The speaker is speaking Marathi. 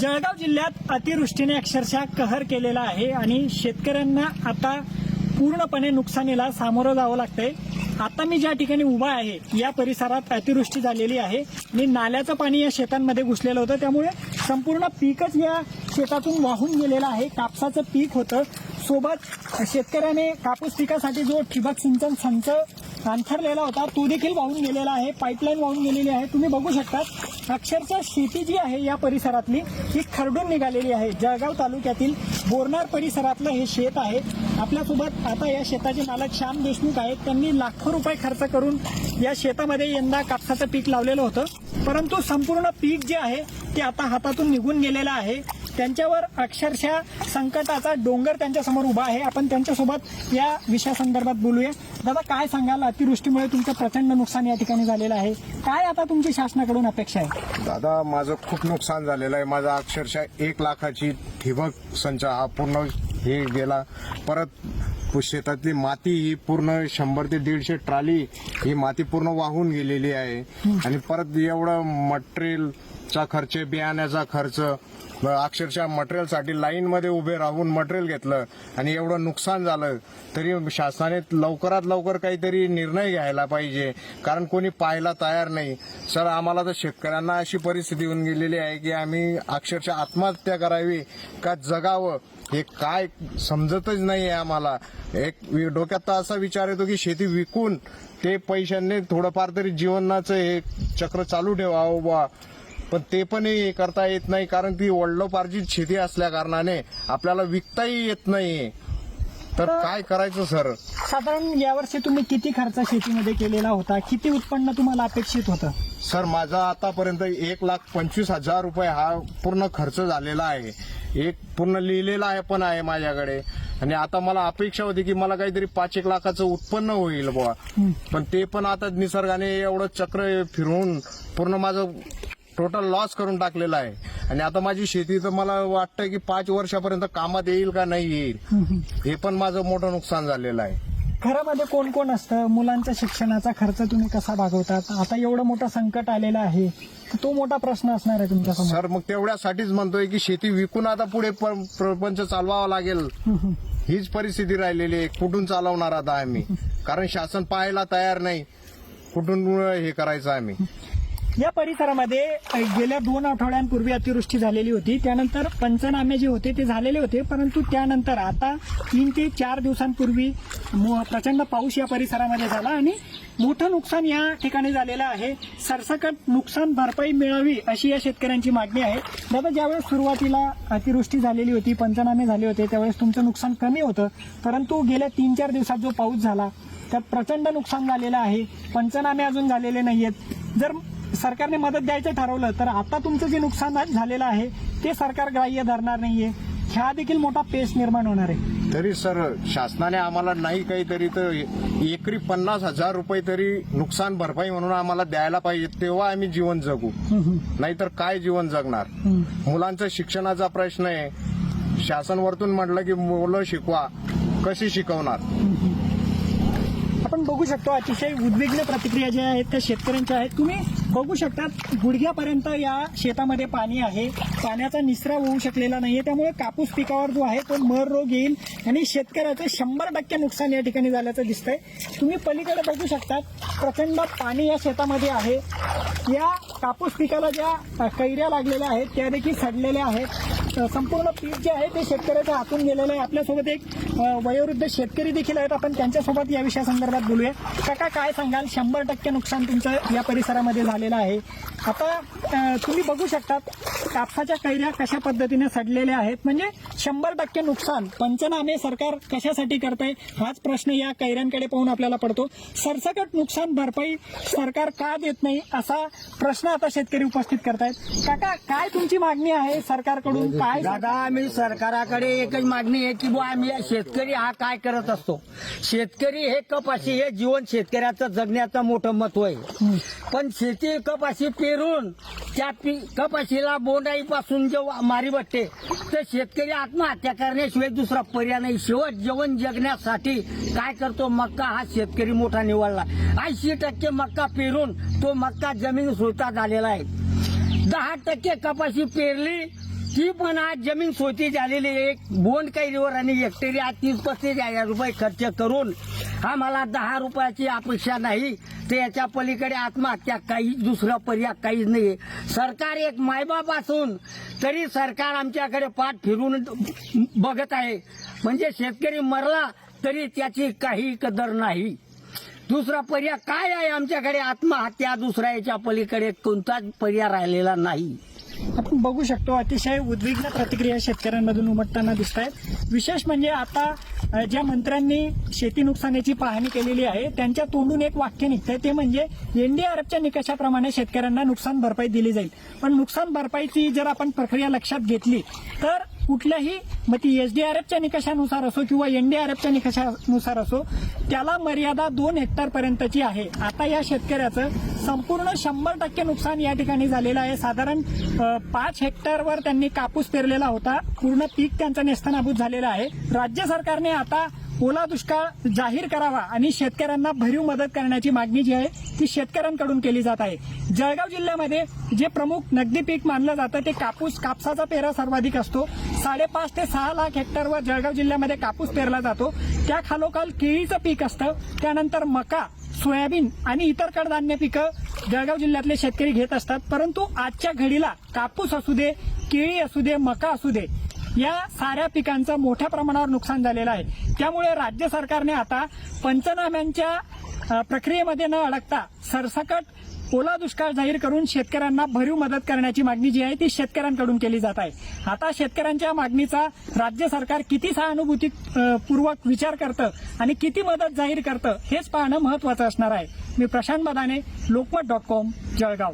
जळगाव जिल्ह्यात अतिवृष्टीने अक्षरशः कहर केलेला आहे आणि शेतकऱ्यांना आता पूर्णपणे नुकसानीला सामोरं जावं लागतंय. आता मी ज्या ठिकाणी उभा आहे या परिसरात अतिवृष्टी झालेली आहे. आणि नाल्याचं पाणी या शेतांमध्ये घुसलेलं होतं. त्यामुळे संपूर्ण पीकच या शेतातून वाहून गेलेलं आहे. कापसाचं पीक होतं. सोबत शेतकऱ्याने कापूस पिकासाठी जो ठिबक सिंचन संच अंथरलेला होता. तो देखील वाहून गेलेला आहे. पाईपलाईन वाहून गेलेली आहे. तुम्ही बघू शकता अक्षरशः शेती जी आहे या परिसरातली ती खरडून निघालेली आहे. जळगाव तालुक्यातील बोरनार परिसरातलं हे शेत आहे. आपल्यासोबत आता या शेताचे मालक श्याम देशमुख आहेत. त्यांनी लाखो रुपये खर्च करून या शेतामध्ये यंदा कापसाचं पीक लावलेलं होतं. परंतु संपूर्ण पीक जे आहे ते आता हातातून निघून गेलेलं आहे. त्यांच्यावर अक्षरशः संकटाचा डोंगर त्यांच्यासमोर उभा आहे. आपण त्यांच्यासोबत या विषयासंदर्भात बोलूया. दादा काय सांगाल? अतिवृष्टीमुळे तुमचं प्रचंड नुकसान या ठिकाणी झालेलं आहे. काय आता तुमची शासनाकडून अपेक्षा आहे? दादा माझं खूप नुकसान झालेलं आहे. माझा अक्षरशः एक लाखाची ठिबक संच हा पूर्ण हे गेला. परत शेतातली माती ही पूर्ण शंभर ते दीडशे ट्राली ही माती पूर्ण वाहून गेलेली आहे. आणि परत एवढं चा खर्च बियाण्याचा खर्च अक्षरशः मटेरियलसाठी लाईनमध्ये उभे राहून मटेरियल घेतलं आणि एवढं नुकसान झालं तरी शासनाने लवकरात लवकर काहीतरी निर्णय घ्यायला पाहिजे. कारण कोणी पाहायला तयार नाही. सर आम्हाला तर शेतकऱ्यांना अशी परिस्थिती येऊन गेलेली आहे की आम्ही अक्षरशः आत्महत्या करावी का जगावं हे काय समजतच नाही आहे आम्हाला. एक डोक्यात तर असा विचार येतो की शेती विकून ते पैशांनी थोडंफार तरी जीवनाचं हे चक्र चालू ठेवावं बा पण ते पण हे करता येत नाही कारण ती वडिलोपार्जित शेती असल्या कारणाने आपल्याला विकताही येत नाही. तर काय करायचं सर? साधारण यावर्षी तुम्ही किती खर्च शेतीमध्ये केलेला होता? किती उत्पन्न तुम्हाला अपेक्षित होतं? सर माझा आतापर्यंत एक लाख पंचवीस हजार रुपये हा पूर्ण खर्च झालेला आहे. एक पूर्ण लिहिलेला आहे पण आहे माझ्याकडे. आणि आता मला अपेक्षा होती की मला काहीतरी पाच एक लाखाचं उत्पन्न होईल बुवा. पण ते पण आता निसर्गाने एवढं चक्र फिरवून पूर्ण माझं टोटल लॉस करून टाकलेलं आहे. आणि आता माझी शेती तर मला वाटतं की पाच वर्षापर्यंत कामात येईल का नाही येईल हे पण माझं मोठं नुकसान झालेलं आहे. घरामध्ये कोण कोण असतं? मुलांच्या शिक्षणाचा खर्च तुम्ही कसा भागवतात? आता एवढं मोठं संकट आलेलं आहे तो मोठा प्रश्न असणार आहे तुमच्यासमोर सर मग तेवढ्यासाठीच म्हणतोय की शेती विकून आता पुढे प्रपंच चालवावा लागेल. हीच परिस्थिती राहिलेली आहे. कुठून चालवणार आता आम्ही? कारण शासन पाहायला तयार नाही. कुठून हे करायचं आम्ही? या परिसरामध्ये गेल्या दोन आठवड्यांपूर्वी अतिवृष्टी झालेली होती. त्यानंतर पंचनामे जे होते ते झालेले होते. परंतु त्यानंतर आता तीन ते चार दिवसांपूर्वी मो- प्रचंड पाऊस या परिसरामध्ये झाला आणि मोठं नुकसान या ठिकाणी झालेलं आहे. सरसकट नुकसान भरपाई मिळावी अशी या शेतकऱ्यांची मागणी आहे. दादा ज्यावेळेस सुरुवातीला अतिवृष्टी झालेली होती पंचनामे झाले होते त्यावेळेस तुमचं नुकसान कमी होतं. परंतु गेल्या तीन चार दिवसात जो पाऊस झाला त्यात प्रचंड नुकसान झालेलं आहे. पंचनामे अजून झालेले नाही आहेत जर सरकारने मदत द्यायचं ठरवलं तर आता तुमचं जे नुकसान झालेलं आहे ते सरकार ग्राह्य धरणार नाहीये. ह्या देखील मोठा पेस निर्माण होणार आहे. तरी सर शासनाने आम्हाला नाही काहीतरी तर एकरी पन्नास हजार रुपये तरी नुकसान भरपाई म्हणून आम्हाला द्यायला पाहिजे तेव्हा आम्ही जीवन जगू. नाहीतर काय जीवन जगणार? मुलांचा शिक्षणाचा प्रश्न आहे. शासन वरतून म्हटलं की मुलं शिकवा. कशी शिकवणार? आपण बघू शकतो अतिशय उद्विग्न प्रतिक्रिया ज्या आहेत त्या शेतकऱ्यांच्या आहेत. तुम्ही बघू शकतात गुडघ्यापर्यंत या शेतामध्ये पाणी आहे. पाण्याचा निचरा होऊ शकलेला नाहीये. त्यामुळे कापूस पिकावर जो आहे तो मर रोग येईल आणि शेतकऱ्याचं शंभर टक्के नुकसान या ठिकाणी झाल्याचं दिसतंय. तुम्ही पलीकडे बघू शकता प्रचंड पाणी या शेतामध्ये आहे. या कापूस पिकाला ज्या कैऱ्या लागलेल्या आहेत त्या देखील सडलेल्या आहेत. संपूर्ण पीक जे आहे ते शेतकऱ्याच्या हातून गेलेलं आहे. आपल्यासोबत एक वयोवृद्ध शेतकरी देखील आहेत. आपण त्यांच्यासोबत या विषयासंदर्भात बोलूया. काका काय सांगाल? शंभर टक्के नुकसान तुमचं या परिसरामध्ये झालेलं आहे. आता तुम्ही बघू शकतात कापसाच्या कैऱ्या कशा पद्धतीने सडलेल्या आहेत. म्हणजे शंभर टक्के नुकसान पंचनामे सरकार कशासाठी करताय हाच प्रश्न या कैऱ्यांकडे पाहून आपल्याला पडतो. सरसकट नुकसान भरपाई सरकार का देत नाही असा प्रश्न आता शेतकरी उपस्थित करतायत. काका काय तुमची मागणी आहे सरकारकडून? काय? दादा आम्ही सरकाराकडे एकच मागणी आहे की बुवा आम्ही शेतकरी हा काय करत असतो? शेतकरी हे कपाशी हे जीवन शेतकऱ्याचं जगण्याचं मोठं महत्त्व आहे. पण शेती कपाशी पेरून त्या पी कपाशीला बोंडाईपासून जे मारी बटते तर शेतकरी आत्महत्या करण्याशिवाय दुसरा पर्याय नाही. शेवट जेवण जगण्यासाठी काय करतो मक्का? हा शेतकरी मोठा निवडला. ऐंशी टक्के मक्का पेरून तो मक्का जमीन सुलता झालेला आहे. दहा टक्के कपाशी पेरली ती पण आज जमीन स्वती झालेली एक बोंड कैरीवर आणि हेक्टरी आज तीस पस्तीस हजार रुपये खर्च करून आम्हाला दहा रुपयाची अपेक्षा नाही. तर याच्या पलीकडे आत्महत्या काही दुसरा पर्याय काहीच नाही सरकार एक मायबाप असून तरी सरकार आमच्याकडे पाठ फिरून बघत आहे. म्हणजे शेतकरी मरला तरी त्याची काही कदर नाही. दुसरा पर्याय काय आहे आमच्याकडे? आत्महत्या दुसऱ्या याच्या पलीकडे कोणताच पर्याय राहिलेला नाही. आपण बघू शकतो अतिशय उद्विग्न प्रतिक्रिया शेतकऱ्यांमधून उमटताना दिसत आहेत विशेष म्हणजे आता ज्या मंत्र्यांनी शेती नुकसानीची पाहणी केलेली आहे त्यांच्या तोंडून एक वाक्य निघतंय. ते म्हणजे एनडीआरएफच्या निकषाप्रमाणे शेतकऱ्यांना नुकसान भरपाई दिली जाईल. पण नुकसान भरपाईची जर आपण प्रक्रिया लक्षात घेतली तर कुठल्याही मग ती एसडीआरएफच्या निकषानुसार असो किंवा एनडीआरएफच्या निकषानुसार असो त्याला मर्यादा दोन हेक्टर पर्यंतची आहे. आता या शेतकऱ्याचं संपूर्ण शंभर टक्के नुकसान या ठिकाणी झालेलं आहे. साधारण पाच हेक्टरवर त्यांनी कापूस पेरलेला होता. पूर्ण पीक त्यांचं नेस्तनाभूत झालेलं आहे. राज्य सरकारने आता ओला दुष्काळ जाहीर करावा आणि शेतकऱ्यांना भरीव मदत करण्याची मागणी जी आहे ती शेतकऱ्यांकडून केली जात आहे. जळगाव जिल्ह्यामध्ये जे प्रमुख नगदी पीक मानलं जातं ते कापूस कापसाचा पेरा सर्वाधिक असतो. साडेपाच ते सहा लाख हेक्टरवर जळगाव जिल्ह्यामध्ये कापूस पेरला जातो. त्या खालोखाल केळीचं पीक असतं. त्यानंतर मका सोयाबीन आणि इतर कडधान्य पिकं जळगाव जिल्ह्यातले शेतकरी घेत असतात. परंतु आजच्या घडीला कापूस असू दे केळी असू दे मका असू दे या साऱ्या पिकांचं मोठ्या प्रमाणावर नुकसान झालेलं आहे. त्यामुळे राज्य सरकारने आता पंचनाम्यांच्या प्रक्रियेमध्ये न अडकता सरसकट ओला दुष्काळ जाहीर करून शेतकऱ्यांना भरीव मदत करण्याची मागणी जी आहे ती शेतकऱ्यांकडून केली जात आहे. आता शेतकऱ्यांच्या मागणीचा राज्य सरकार किती सहानुभूती पूर्वक विचार करतं आणि किती मदत जाहीर करतं हेच पाहणं महत्वाचं असणार आहे. मी प्रशांत बदाने लोकमत डॉट कॉम जळगाव.